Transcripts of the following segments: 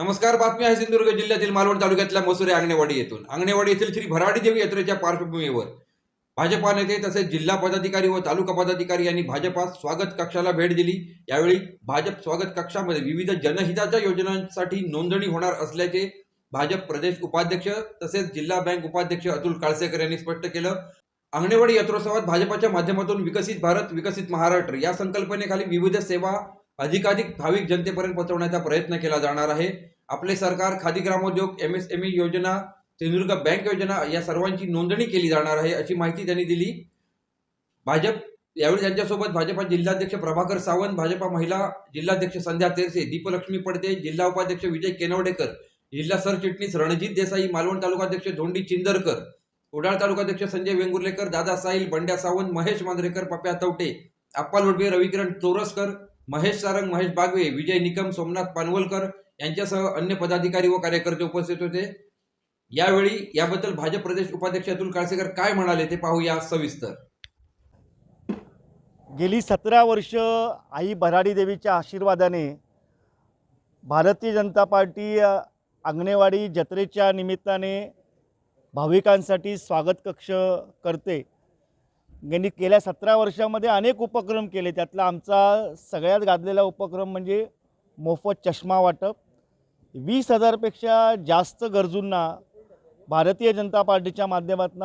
नमस्कार बातमी आहे सिंधुदुर्ग जिल्ह्यातील मालवण तालुक्यातल्या मसुरे अंगणेवाडी येथून. अंगणेवाडी येथील श्री भराडी देवी यात्रेच्या पार्श्वभूमीवर भाजपा नेते तसेच जिल्हा पदाधिकारी व तालुका पदाधिकारी यांनी भाजपा स्वागत कक्षाला भेट दिली. यावेळी भाजप स्वागत कक्षामध्ये विविध जनहिताच्या योजनांसाठी नोंदणी होणार असल्याचे भाजप प्रदेश उपाध्यक्ष तसेच जिल्हा बँक उपाध्यक्ष अतुल काळसेकर यांनी स्पष्ट केलं. अंगणेवाडी यात्रोत्सवात भाजपाच्या माध्यमातून विकसित भारत विकसित महाराष्ट्र या संकल्पनेखाली विविध सेवा अधिकाधिक भाविक जनतेपर्यंत पोहोचवण्याचा प्रयत्न केला जाणार आहे. आपले सरकार Khadi Gramodyog M S M E योजना सिंधुदुर्ग बँक योजना या सर्वांची नोंदणी केली जाणार आहे अशी माहिती त्यांनी दिली. भाजप यावेळी त्यांच्यासोबत भाजपा जिल्हाध्यक्ष प्रभाकर सावंत भाजपा महिला जिल्हाध्यक्ष संध्या तेरसे दीपलक्ष्मी पडते जिल्हा उपाध्यक्ष विजय केनवडेकर जिल्हा सरचिटणीस रणजित देसाई मालवण तालुकाध्यक्ष धोंडी चिंदरकर उडाळ तालुकाध्यक्ष संजय वेंगुर्लेकर दादा साईल बंड्या सावंत महेश मांजरेकर पप्या तवटे अप्पा लोडबे रविकिरण चोरसकर महेश सारंग महेश बागवे विजय निकम सोमनाथ पानवलकर यांच्यासह अन्य पदाधिकारी व कार्यकर्ते उपस्थित होते. यावेळी याबद्दल भाजप प्रदेश उपाध्यक्ष अतुल काळसेकर काय म्हणाले ते पाहूया सविस्तर. गेली सतरा वर्ष आई भराडी देवीच्या आशीर्वादाने भारतीय जनता पार्टी अंगणेवाडी आंगणेवाडी जत्रेच्या निमित्ताने भाविकांसाठी स्वागत कक्ष करते. यांनी गेल्या सतरा वर्षामध्ये अनेक उपक्रम केले. त्यातला आमचा सगळ्यात गाजलेला उपक्रम म्हणजे मोफत चष्मा वाटप. वीस हजारपेक्षा जास्त गरजूंना भारतीय जनता पार्टीच्या माध्यमातून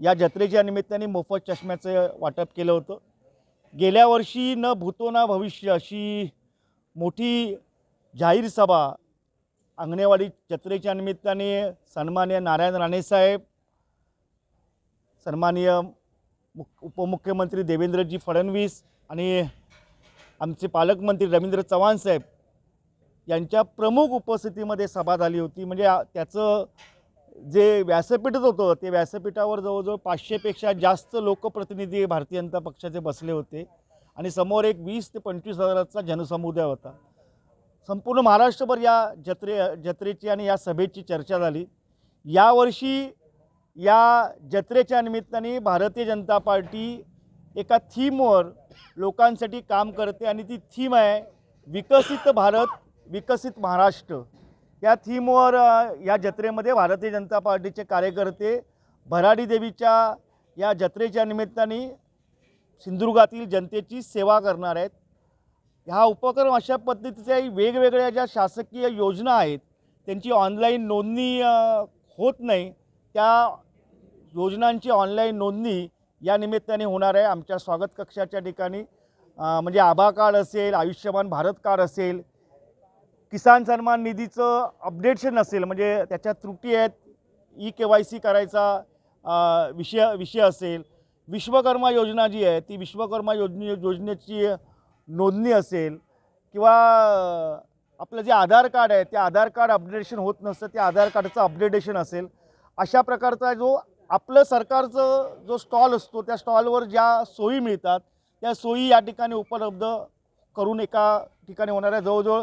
या जत्रेच्या निमित्ताने मोफत चष्म्याचं वाटप केलं होतं. गेल्या वर्षी न भूतो ना भविष्य अशी मोठी जाहीर सभा अंगणेवाडी जत्रेच्या निमित्ताने सन्मान्य नारायण राणेसाहेब सन्माननीय मुख उपमुख्यमंत्री देवेंद्रजी फडणवीस आणि आमचे पालकमंत्री रवींद्र चव्हाण साहेब यांच्या प्रमुख उपस्थितीमध्ये सभा झाली होती. म्हणजे त्याचं जे व्यासपीठच होतं ते व्यासपीठावर जवळजवळ पाचशेपेक्षा जास्त लोकप्रतिनिधी भारतीय जनता पक्षाचे बसले होते आणि समोर एक वीस ते पंचवीस हजाराचा जनसमुदाय होता. संपूर्ण महाराष्ट्रभर या जत्रे जत्रेची आणि या सभेची चर्चा झाली. यावर्षी या जत्रेच्या निमित्ताने भारतीय जनता पार्टी एका थीमवर लोकांसाठी काम करते आणि ती थीम आहे विकसित भारत विकसित महाराष्ट्र. या थीमवर या जत्रेमध्ये भारतीय जनता पार्टीचे कार्यकर्ते भराडी देवीच्या या जत्रेच्या निमित्ताने सिंधुदुर्गातील जनतेची सेवा करणार आहेत. हा उपक्रम अशा पद्धतीच्या वेगवेगळ्या ज्या शासकीय योजना आहेत त्यांची ऑनलाईन नोंदणी होत नाही त्या योजनांची ऑनलाईन नोंदणी या निमित्ताने होणार आहे. आमच्या स्वागत कक्षाच्या ठिकाणी म्हणजे आभा कार्ड असेल आयुष्यमान भारत कार्ड असेल किसान सन्मान निधीचं अपडेशन असेल म्हणजे त्याच्यात त्रुटी आहेत ई के वाय सी करायचा विषय विषय असेल विश्वकर्मा योजना जी आहे ती विश्वकर्मा योजने योजनेची नोंदणी असेल किंवा आपलं जे आधार कार्ड आहे ते आधार कार्ड अपडेशन होत नसतं ते आधार कार्डचं अपडेटेशन असेल अशा प्रकारचा जो आपलं सरकारचं जो स्टॉल असतो त्या स्टॉलवर ज्या सोयी मिळतात त्या सोयी या ठिकाणी उपलब्ध करून एका ठिकाणी होणाऱ्या जवळजवळ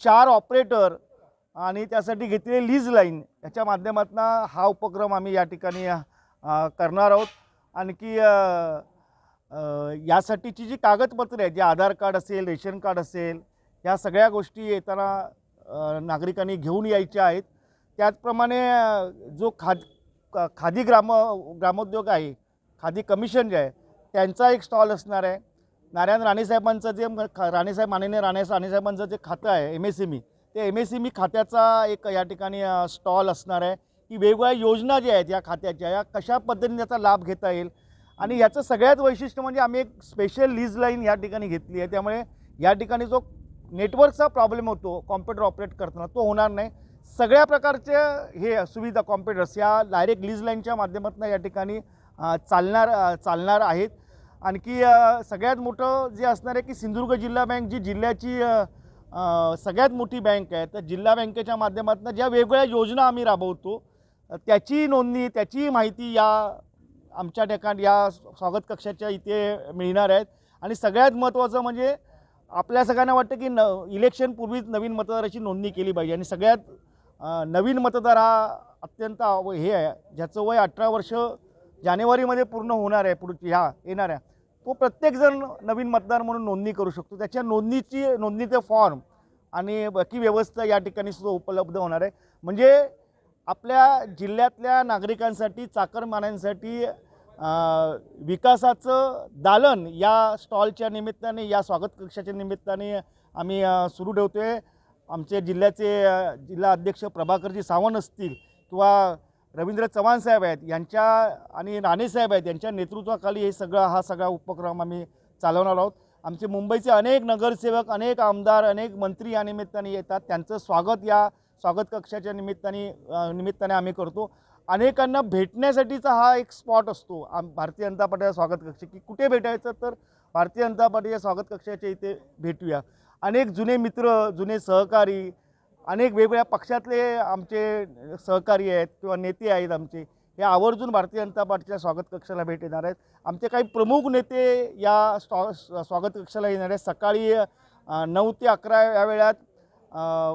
चार ऑपरेटर आणि त्यासाठी घेतलेली लीज लाईन याच्या माध्यमातून हा उपक्रम आम्ही या ठिकाणी करणार आहोत. आणखी यासाठीची जी कागदपत्रे आहेत जे आधार कार्ड असेल रेशन कार्ड असेल या सगळ्या गोष्टी येताना नागरिकांनी घेऊन यायच्या आहेत. त्याचप्रमाणे जो खाद खादी ग्राम ग्रामोद्योग आहे खादी कमिशन जे आहे त्यांचा एक स्टॉल असणार आहे. नारायण राणेसाहेबांचं जे खा राणेसाहेब माननीय राणे राणेसाहेबांचं जे खातं आहे एम एस एम ई ते एम एस एम ई खात्याचा एक या ठिकाणी स्टॉल असणार आहे. की वेगवेगळ्या योजना ज्या आहेत या खात्याच्या या कशा पद्धतीने त्याचा लाभ घेता येईल? आणि याचं सगळ्यात वैशिष्ट्य म्हणजे आम्ही एक स्पेशल लीज लाईन या ठिकाणी घेतली आहे. त्यामुळे या ठिकाणी जो नेटवर्कचा प्रॉब्लेम होतो कॉम्प्युटर ऑपरेट करताना तो होणार नाही. सगळ्या प्रकारचे हे सुविधा कॉम्प्युटर्स या डायरेक्ट लीज लाईनच्या माध्यमातून या ठिकाणी चालणार चालणार आहेत. आणखी सगळ्यात मोठं जे असणार आहे की सिंधुदुर्ग जिल्हा बँक जी जिल्ह्याची सगळ्यात मोठी बँक आहे. तर जिल्हा बँकेच्या माध्यमातून ज्या वेगवेगळ्या योजना आम्ही राबवतो त्याची नोंदणी त्याची माहिती या आमच्या ठिकाणी या स्वागत कक्षाच्या इथे मिळणार आहेत. आणि सगळ्यात महत्त्वाचं म्हणजे आपल्या सगळ्यांना वाटतं की न इलेक्शनपूर्वीच नवीन मतदाराची नोंदणी केली पाहिजे. आणि सगळ्यात नवीन मतदार हा अत्यंत आव- हे आहे. ज्याचं वय अठरा वर्ष जानेवारीमध्ये पूर्ण होणार आहे पुढची ह्या येणाऱ्या तो प्रत्येकजण नवीन मतदार म्हणून नोंदणी करू शकतो. त्याच्या नोंदणीची नोंदणीचे फॉर्म आणि बाकी व्यवस्था या ठिकाणी सुद्धा उपलब्ध होणार आहे. म्हणजे आपल्या जिल्ह्यातल्या नागरिकांसाठी चाकरमान्यांसाठी विकासाचं दालन या स्टॉलच्या निमित्ताने या स्वागत कक्षाच्या निमित्ताने आम्ही सुरू ठेवतो आहे आमचे जिल्ह्याचे जिल्हा अध्यक्ष प्रभाकरजी सावंत असतील किंवा रवींद्र चव्हाण साहेब आहेत यांच्या आणि राणेसाहेब आहेत यांच्या नेतृत्वाखाली हे सगळा हा सगळा उपक्रम आम्ही चालवणार आहोत. आमचे मुंबईचे अनेक नगरसेवक अनेक आमदार अनेक मंत्री या निमित्ताने येतात. त्यांचं स्वागत या स्वागत कक्षाच्या निमित्ताने निमित्ताने आम्ही करतो. अनेकांना भेटण्यासाठीचा हा एक स्पॉट असतो. आम भारतीय जनता पार्टीचा स्वागत कक्ष. की कुठे भेटायचं तर भारतीय जनता पार्टीच्या स्वागत कक्षाच्या इथे भेटूया. अनेक जुने मित्र जुने सहकारी अनेक वेगवेगळ्या पक्षातले आमचे सहकारी आहेत किंवा नेते आहेत आमचे हे आवर्जून भारतीय जनता पार्टीच्या स्वागत कक्षाला भेट येणार आहेत. आमचे काही प्रमुख नेते या स्वा स्वागत कक्षाला येणार आहेत. सकाळी नऊ ते अकरा या वेळात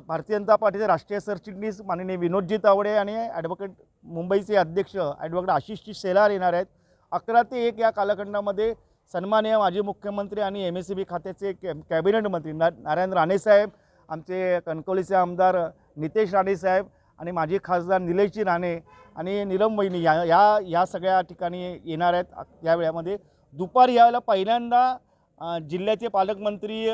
भारतीय जनता पार्टीचे राष्ट्रीय सरचिटणीस माननीय विनोदजी तावडे आणि ॲडव्होकेट मुंबईचे अध्यक्ष ॲडव्होकेट आशिषजी शेलार येणार आहेत. अकरा ते एक या कालखंडामध्ये सन्माननीय माजी मुख्यमंत्री आणि एम एस सी बी खात्याचे कॅ कॅबिनेट मंत्री ना नारायण राणेसाहेब आमचे कणकवलीचे आमदार नितेश राणेसाहेब आणि माजी खासदार निलेशजी राणे आणि निलम वहिनी या या या सगळ्या ठिकाणी येणार आहेत. या वेळामध्ये दुपारी यावेळेला पहिल्यांदा जिल्ह्याचे पालकमंत्री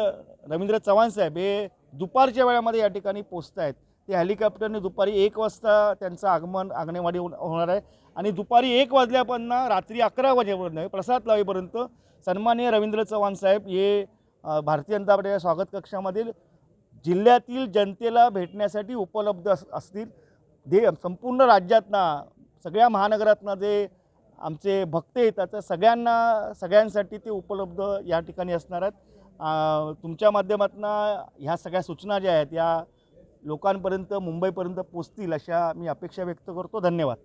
रवींद्र चव्हाण साहेब हे दुपारच्या वेळामध्ये या ठिकाणी पोचत आहेत ते हेलिकॉप्टरने दुपारी एक वाजता त्यांचं आगमन आंगणेवाडी होण- होणार आहे. आणि दुपारी एक वाजल्यापर्यंत रात्री अकरा वाजेपर्यंत प्रसाद लावेपर्यंत सन्माननीय रवींद्र चव्हाण साहेब हे भारतीय जनता पार्टीच्या स्वागत कक्षामधील जिल्ह्यातील जनतेला भेटण्यासाठी उपलब्ध अस असतील. दे संपूर्ण राज्यातना सगळ्या महानगरातनं जे आमचे भक्त येतात सगळ्यांना सगळ्यांसाठी ते उपलब्ध या ठिकाणी असणार आहेत. तुमच्या माध्यमातून ह्या सगळ्या सूचना ज्या आहेत या लोकांपर्यंत मुंबईपर्यंत पोचतील अशा मी अपेक्षा व्यक्त करतो. धन्यवाद.